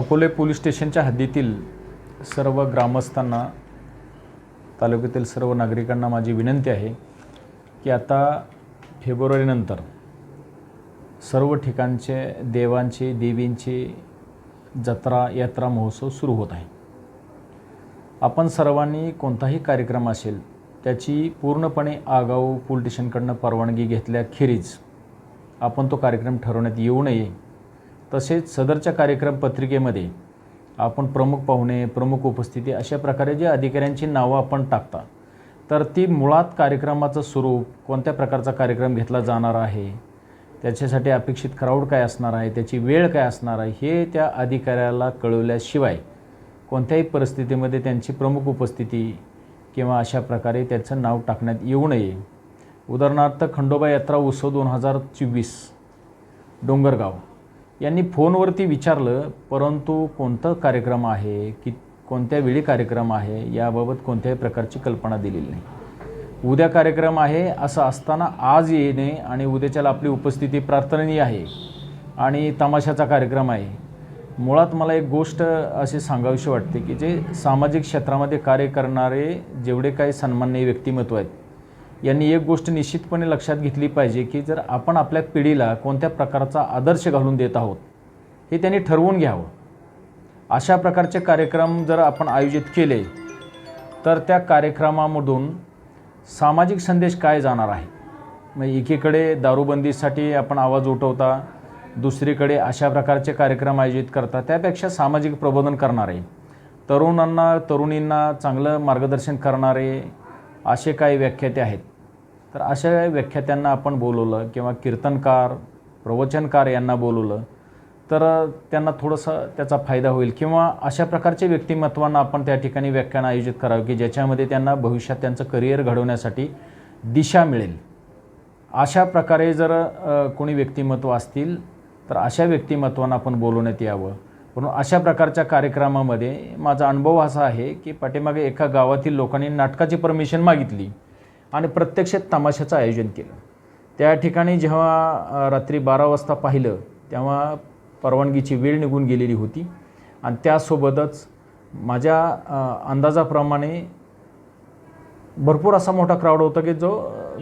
Akole police स्टेशनच्या हद्दीतील सर्व ग्रामस्थांना तालुक्यातील सर्व नागरिकांना माझी विनंती आहे की आता फेब्रुवारीनंतर सर्व ठिकाणचे देवांचे देवींचे जत्रा यात्रा महोत्सव सुरू होत आहे. आपण सर्वांनी कोणताही कार्यक्रम असेल त्याची पूर्णपणे आगाऊ पोलीस स्टेशनकडनं परवानगी घेतल्याखेरीज आपण तो कार्यक्रम ठरवण्यात येऊ नये तसेच सदरच्या कार्यक्रम पत्रिकेमध्ये आपण प्रमुख पाहुणे प्रमुख उपस्थिती अशा प्रकारे जे अधिकाऱ्यांची नावं आपण टाकता तर ती मुळात कार्यक्रमाचं स्वरूप कोणत्या प्रकारचा कार्यक्रम घेतला जाणार आहे त्याच्यासाठी अपेक्षित क्राऊड काय असणार आहे त्याची वेळ काय असणार आहे हे त्या अधिकाऱ्याला कळवल्याशिवाय कोणत्याही परिस्थितीमध्ये त्यांची प्रमुख उपस्थिती किंवा अशा प्रकारे त्याचं नाव टाकण्यात येऊ नये. उदाहरणार्थ खंडोबा यात्रा उत्सव दोन हजार चोवीस डोंगरगाव. यांनी फोनवरती विचारलं परंतु कोणतं कार्यक्रम आहे? की कोणत्या वेळी कार्यक्रम आहे? याबाबत कोणत्याही प्रकारची कल्पना दिलेली नाही. उद्या कार्यक्रम आहे असं असताना आज येणे आणि उद्याच्याला आपली उपस्थिती प्रार्थनीय आहे आणि तमाशाचा कार्यक्रम आहे. मुळात मला एक गोष्ट अशी सांगावीशी वाटते की जे सामाजिक क्षेत्रामध्ये कार्य करणारे जेवढे काही सन्माननीय व्यक्तिमत्व आहेत यांनी एक गोष्ट निश्चितपणे लक्षात घेतली पाहिजे की जर आपण आपल्या पिढीला कोणत्या प्रकारचा आदर्श घालून देत आहोत हे त्यांनी ठरवून घ्यावं. अशा प्रकारचे कार्यक्रम जर आपण आयोजित केले तर त्या कार्यक्रमामधून सामाजिक संदेश काय जाणार आहे? मग एकीकडे दारूबंदीसाठी आपण आवाज उठवता दुसरीकडे अशा प्रकारचे कार्यक्रम आयोजित करता त्यापेक्षा सामाजिक प्रबोधन करणारे तरुणांना तरुणींना चांगलं मार्गदर्शन करणारे असे काही व्याख्याते आहेत. तर अशा व्याख्यात्यांना आपण बोलवलं किंवा कीर्तनकार प्रवचनकार यांना बोलवलं तर त्यांना थोडंसं त्याचा फायदा होईल. किंवा अशा प्रकारचे व्यक्तिमत्वांना आपण त्या ठिकाणी व्याख्यान आयोजित करावं की ज्याच्यामध्ये त्यांना भविष्यात त्यांचं करिअर घडवण्यासाठी दिशा मिळेल. अशा प्रकारे जर कोणी व्यक्तिमत्व असतील तर अशा व्यक्तिमत्वांना आपण बोलवण्यात यावं. म्हणून अशा प्रकारच्या कार्यक्रमामध्ये माझा अनुभव असा आहे की पाठीमागे एका गावातील लोकांनी नाटकाची परमिशन मागितली. आणि प्रत्यक्ष तमाशाचं आयोजन केलं. त्या ठिकाणी जेव्हा रात्री बारा वाजता पाहिलं तेव्हा परवानगीची वेळ निघून गेलेली होती. आणि त्यासोबतच माझ्या अंदाजाप्रमाणे भरपूर असा मोठा क्राऊड होता की जो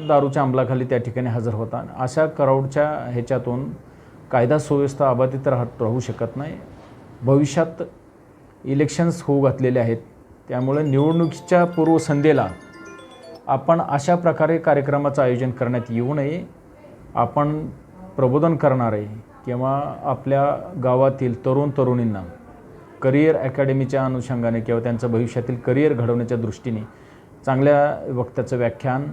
दारूच्या अंमलाखाली त्या ठिकाणी हजर होता. अशा क्राऊडच्या ह्याच्यातून कायदा सुव्यवस्था अबाधित राहत राहू शकत नाही. भविष्यात इलेक्शन्स होऊ घातलेले आहेत. त्यामुळे निवडणुकीच्या पूर्वसंध्येला आपण अशा प्रकारे कार्यक्रमाचं आयोजन करण्यात येऊ नये. आपण प्रबोधन करणारे किंवा आपल्या गावातील तरुण तरुणींना करिअर अकॅडमीच्या अनुषंगाने किंवा त्यांचं भविष्यातील करिअर घडवण्याच्या दृष्टीने चांगल्या वक्त्याचं व्याख्यान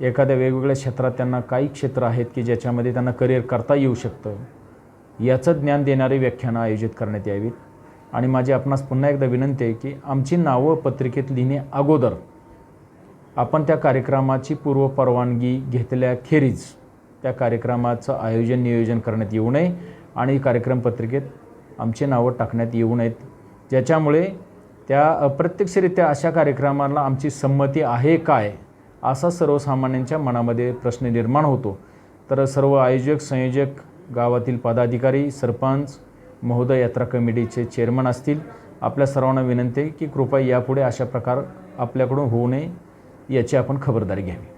एखाद्या वेगवेगळ्या क्षेत्रात त्यांना काही क्षेत्र आहेत की ज्याच्यामध्ये त्यांना करिअर करता येऊ शकतं याचं ज्ञान देणारी व्याख्यानं आयोजित करण्यात यावीत. आणि माझी आपणास पुन्हा एकदा विनंती आहे की आमची नावं पत्रिकेत लिहिणे अगोदर आपण त्या कार्यक्रमाची पूर्वपरवानगी घेतल्याखेरीज त्या कार्यक्रमाचं आयोजन नियोजन करण्यात येऊ नये आणि कार्यक्रम पत्रिकेत आमची नावं टाकण्यात येऊ नयेत. ज्याच्यामुळे त्या अप्रत्यक्षरित्या अशा कार्यक्रमाला आमची संमती आहे काय असा सर्वसामान्यांच्या मनामध्ये प्रश्न निर्माण होतो. तर सर्व आयोजक संयोजक गावातील पदाधिकारी सरपंच महोदय यात्रा कमिटीचे चेअरमन असतील आपल्या सर्वांना विनंती की कृपया यापुढे अशा प्रकार आपल्याकडून होऊ नये. याची आपण खबरदारी घ्यावी.